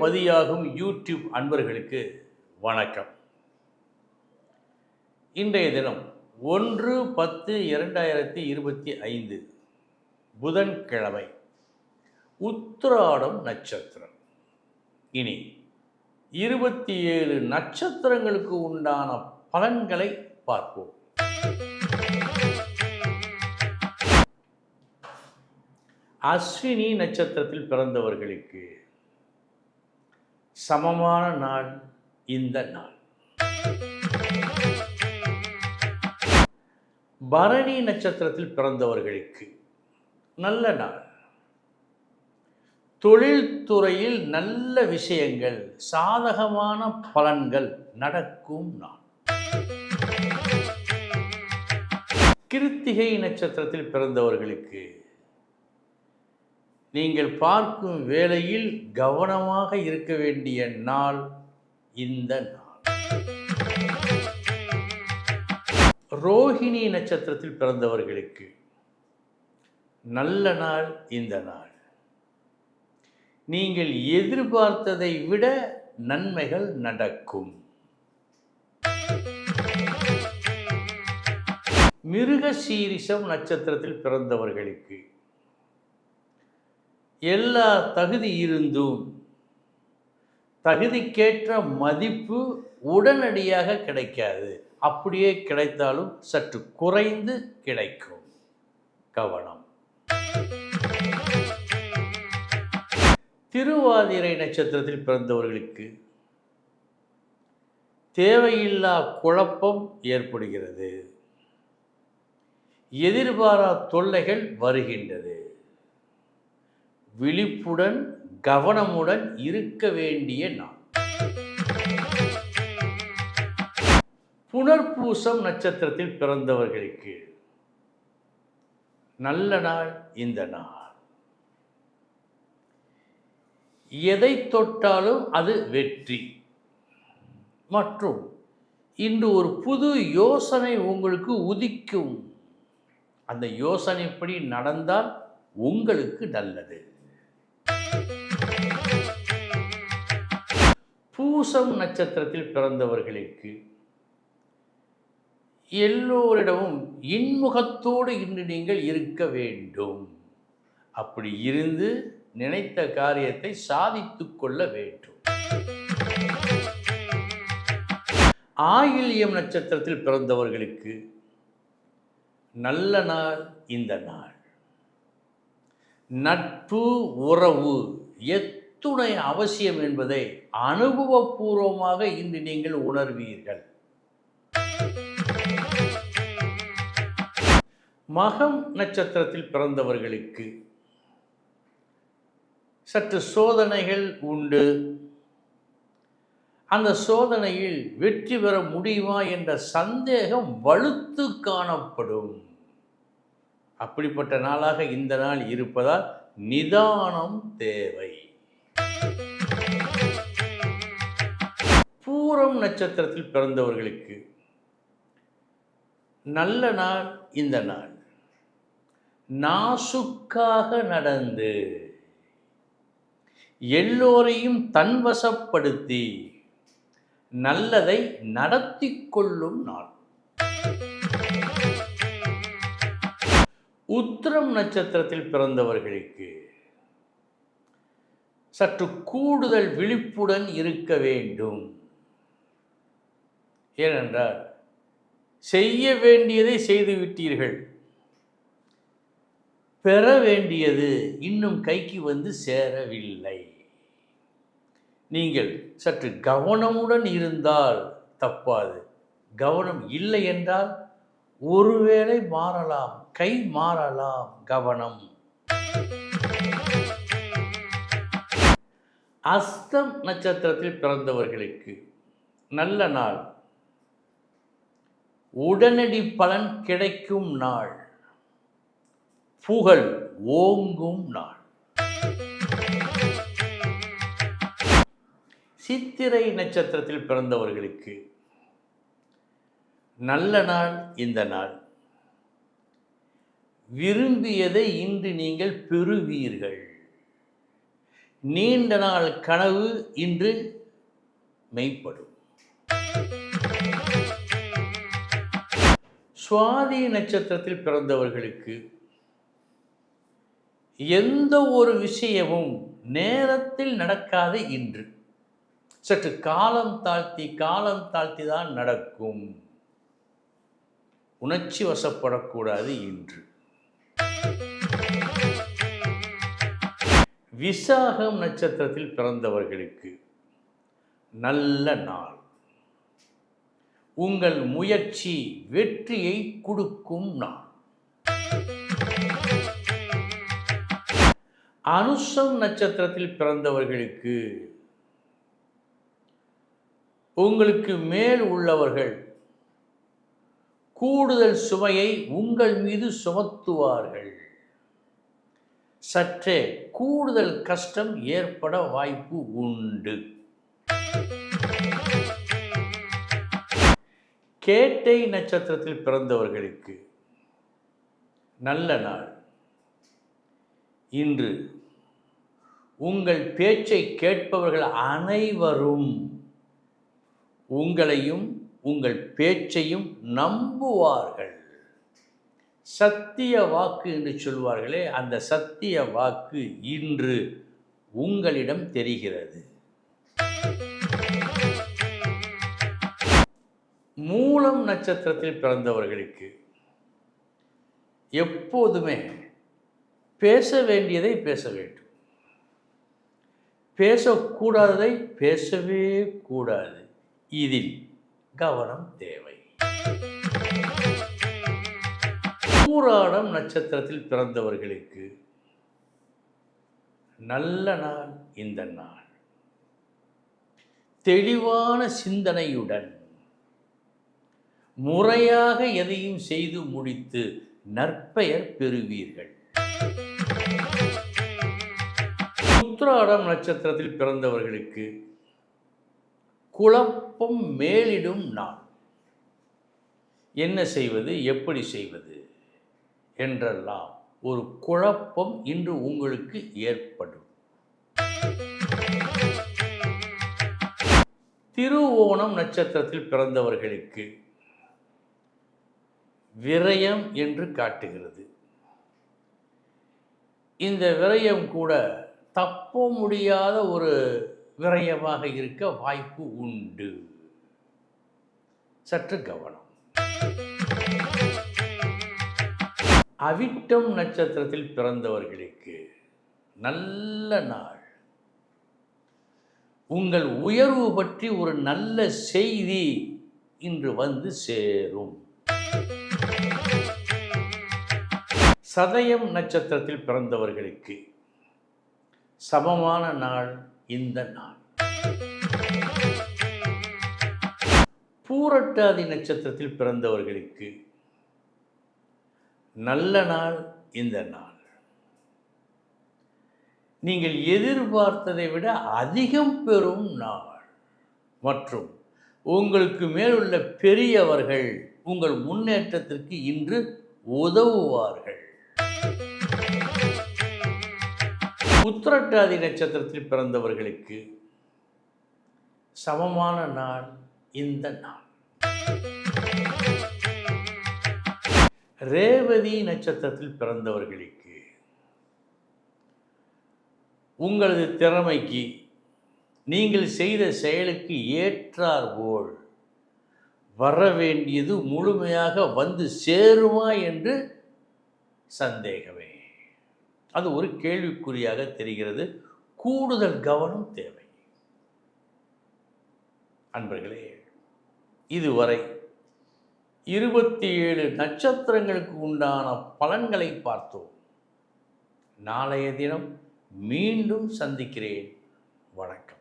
மதியாகும் YouTube அன்பர்களுக்கு வணக்கம். இன்றைய தினம் ஒன்று பத்து இரண்டாயிரத்தி இருபத்தி ஐந்து புதன்கிழமை உத்திராடம் நட்சத்திரம். இனி இருபத்தி ஏழு நட்சத்திரங்களுக்கு உண்டான பலன்களை பார்ப்போம். அஸ்வினி நட்சத்திரத்தில் பிறந்தவர்களுக்கு சமமான நாள் இந்த நாள். பரணி நட்சத்திரத்தில் பிறந்தவர்களுக்கு நல்ல நாள். தொழில்துறையில் நல்ல விஷயங்கள் சாதகமான பலன்கள் நடக்கும் நாள். கிருத்திகை நட்சத்திரத்தில் பிறந்தவர்களுக்கு நீங்கள் பார்க்கும் வேளையில் கவனமாக இருக்க வேண்டிய நாள் இந்த நாள். ரோஹிணி நட்சத்திரத்தில் பிறந்தவர்களுக்கு நல்ல நாள் இந்த நாள். நீங்கள் எதிர்பார்த்ததை விட நன்மைகள் நடக்கும். மிருக சீரிசம் நட்சத்திரத்தில் பிறந்தவர்களுக்கு எல்லா தகுதி இருந்தும் தகுதிக்கேற்ற மதிப்பு உடனடியாக கிடைக்காது. அப்படியே கிடைத்தாலும் சற்று குறைந்து கிடைக்கும். கவனம். திருவாதிரை நட்சத்திரத்தில் பிறந்தவர்களுக்கு தேவையில்லா குழப்பம் ஏற்படுகிறது. எதிர்பாரா தொல்லைகள் வருகின்றது. விழிப்புடன் கவனமுடன் இருக்க வேண்டிய நாள். புனர்பூசம் நட்சத்திரத்தில் பிறந்தவர்களுக்கு நல்ல நாள் இந்த நாள். எதை தொட்டாலும் அது வெற்றி. மற்றும் இன்று ஒரு புது யோசனை உங்களுக்கு உதிக்கும். அந்த யோசனைப்படி நடந்தால் உங்களுக்கு நல்லது. பூசம் நட்சத்திரத்தில் பிறந்தவர்களுக்கு எல்லோரிடமும் இன்முகத்தோடு இன்று நீங்கள் இருக்க வேண்டும். அப்படி இருந்து நினைத்த காரியத்தை சாதித்து கொள்ள வேண்டும். ஆயில்யம் நட்சத்திரத்தில் பிறந்தவர்களுக்கு நல்ல நாள் இந்த நாள். நட்பு உறவு எத்துணை அவசியம் என்பதை அனுபவபூர்வமாக இன்று நீங்கள் உணர்வீர்கள். மகம் நட்சத்திரத்தில் பிறந்தவர்களுக்கு சற்று சோதனைகள் உண்டு. அந்த சோதனையில் வெற்றி பெற முடியுமா என்ற சந்தேகம் வலுத்து காணப்படும். அப்படிப்பட்ட நாளாக இந்த நாள் இருப்பதால் நிதானம் தேவை. பூரம் நட்சத்திரத்தில் பிறந்தவர்களுக்கு நல்ல நாள் இந்த நாள். நாசுக்காக நடந்து எல்லோரையும் தன்வசப்படுத்தி நல்லதை நடத்தி கொள்ளும் நாள். உத்திரம் நட்சத்திரத்தில் பிறந்தவர்களுக்கு சற்று கூடுதல் விழிப்புடன் இருக்க வேண்டும். ஏனென்றால் செய்ய வேண்டியதை செய்துவிட்டீர்கள் பெற வேண்டியது இன்னும் கைக்கு வந்து சேரவில்லை. நீங்கள் சற்று கவனமுடன் இருந்தால் தப்பாது. கவனம் இல்லை என்றால் ஒருவேளை மாறலாம் கை மாறலாம் கவனம். அஸ்தம் நட்சத்திரத்தில் பிறந்தவர்களுக்கு நல்ல நாள். உடனடி பலன் கிடைக்கும் நாள். புகழ் ஓங்கும் நாள். சித்திரை நட்சத்திரத்தில் பிறந்தவர்களுக்கு நல்ல நாள் இந்த நாள். விரும்பியதை இன்று நீங்கள் பெறுவீர்கள். நீண்ட நாள் கனவு இன்று மெய்ப்படும். சுவாதி நட்சத்திரத்தில் பிறந்தவர்களுக்கு எந்த ஒரு விஷயமும் நேரத்தில் நடக்காது இன்று. சற்று காலம் தாழ்த்தி காலம் தாழ்த்தி தான் நடக்கும். உணர்ச்சி வசப்படக்கூடாது இன்று. விசாகம் நட்சத்திரத்தில் பிறந்தவர்களுக்கு நல்ல நாள். உங்கள் முயற்சி வெற்றியை கொடுக்கும் நாள். அனுஷம் நட்சத்திரத்தில் பிறந்தவர்களுக்கு உங்களுக்கு மேல் உள்ளவர்கள் கூடுதல் சுமையை உங்கள் மீது சுமத்துவார்கள். சற்றே கூடுதல் கஷ்டம் ஏற்பட வாய்ப்பு உண்டு. கேட்டை நட்சத்திரத்தில் பிறந்தவர்களுக்கு நல்ல நாள். இன்று உங்கள் பேச்சை கேட்பவர்கள் அனைவரும் உங்களையும் உங்கள் பேச்சையும் நம்புவார்கள். சத்திய வாக்கு என்று சொல்வார்களே அந்த சத்திய வாக்கு இன்று உங்களிடம் தெரிகிறது. மூலம் நட்சத்திரத்தில் பிறந்தவர்களுக்கு எப்போதுமே பேச வேண்டியதை பேச வேண்டும். பேசக்கூடாததை பேசவே கூடாது. இதில் கவனம் தேவை. பூராடம் நட்சத்திரத்தில் பிறந்தவர்களுக்கு நல்ல நாள் இந்த நாள். தெளிவான சிந்தனையுடன் முறையாக எதையும் செய்து முடித்து நற்பெயர் பெறுவீர்கள். உத்ராடம் நட்சத்திரத்தில் பிறந்தவர்களுக்கு குழப்பம் மேலிடும் நாள். என்ன செய்வது எப்படி செய்வது என்றெல்லாம் ஒரு குழப்பம் இன்று உங்களுக்கு ஏற்படும். திருவோணம் நட்சத்திரத்தில் பிறந்தவர்களுக்கு விரயம் என்று காட்டுகிறது. இந்த விரயம் கூட தப்ப முடியாத ஒரு விரயமாக இருக்க வாய்ப்பு உண்டு. சற்று கவனம். அவிட்டம் நட்சத்திரத்தில் பிறந்தவர்களுக்கு நல்ல நாள். உங்கள் உயர்வு பற்றி ஒரு நல்ல செய்தி இன்று வந்து சேரும். சதயம் நட்சத்திரத்தில் பிறந்தவர்களுக்கு சமமான நாள் இந்த நாள். பூரட்டாதி நட்சத்திரத்தில் பிறந்தவர்களுக்கு நல்ல நாள் இந்த நாள். நீங்கள் எதிர்பார்த்ததை விட அதிகம் பெறும் நாள். மற்றும் உங்களுக்கு மேலுள்ள பெரியவர்கள் உங்கள் முன்னேற்றத்திற்கு இன்று உதவுவார்கள். உத்திரட்டாதி நட்சத்திரத்தில் பிறந்தவர்களுக்கு சமமான நாள் இந்த நாள். ரேவதி நட்சத்திரத்தில் பிறந்தவர்களுக்கு உங்களது திறமைக்கு நீங்கள் செய்த செயலுக்கு ஏற்றார்போல் வர வேண்டியது முழுமையாக வந்து சேருமா என்று சந்தேகமே. அது ஒரு கேள்விக்குறியாக தெரிகிறது. கூடுதல் கவனம் தேவை. அன்பர்களே இதுவரை இருபத்தி ஏழு நட்சத்திரங்களுக்கு உண்டான பலன்களை பார்த்தோம். நாளைய தினம் மீண்டும் சந்திக்கிறேன். வணக்கம்.